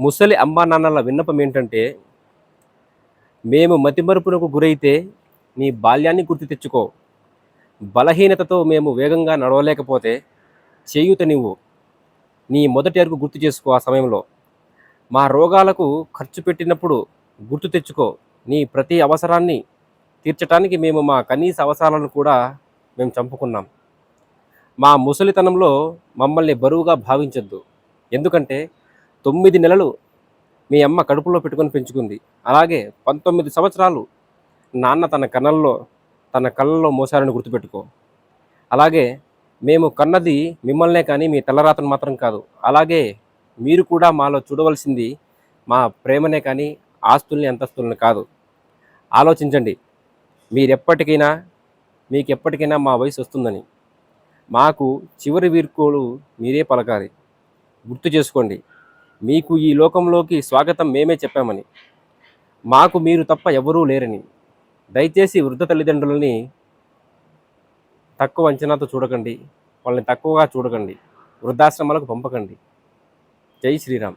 ముసలి అమ్మా నాన్నల విన్నపం ఏంటంటే మేము మతిమరుపునకు గురైతే నీ బాల్యాన్ని గుర్తు తెచ్చుకో. బలహీనతతో మేము వేగంగా నడవలేకపోతే చేయూత నీవు. నీ మొదటి అరుగు గుర్తు చేసుకో ఆ సమయంలో. మా రోగాలకు ఖర్చు పెట్టినప్పుడు గుర్తు తెచ్చుకో. నీ ప్రతి అవసరాన్ని తీర్చడానికి మేము మా కనీస అవసరాలను కూడా మేము చంపుకున్నాం. మా ముసలితనంలో మమ్మల్ని బరువుగా భావించొద్దు. ఎందుకంటే తొమ్మిది నెలలు మీ అమ్మ కడుపులో పెట్టుకొని పెంచుకుంది. అలాగే పంతొమ్మిది సంవత్సరాలు నాన్న తన కన్నల్లో తన కళ్ళల్లో మోసారని గుర్తుపెట్టుకో. అలాగే మేము కన్నది మిమ్మల్నే కానీ మీ తలరాతను మాత్రం కాదు. అలాగే మీరు కూడా మాలో చూడవలసింది మా ప్రేమనే కానీ ఆస్తుల్ని అంతస్తుల్ని కాదు. ఆలోచించండి. మీరెప్పటికైనా మీకు ఎప్పటికైనా మా వయసు వస్తుందని. మాకు చివరి వీర్కోలు మీరే పలకాలి. గుర్తు చేసుకోండి. మీకు ఈ లోకంలోకి స్వాగతం మేమే చెప్పామని. మాకు మీరు తప్ప ఎవరూ లేరని. దయచేసి వృద్ధ తల్లిదండ్రులని తక్కువ అంచనాతో చూడకండి. వాళ్ళని తక్కువగా చూడకండి. వృద్ధాశ్రమాలకు పంపకండి. జై శ్రీరామ్.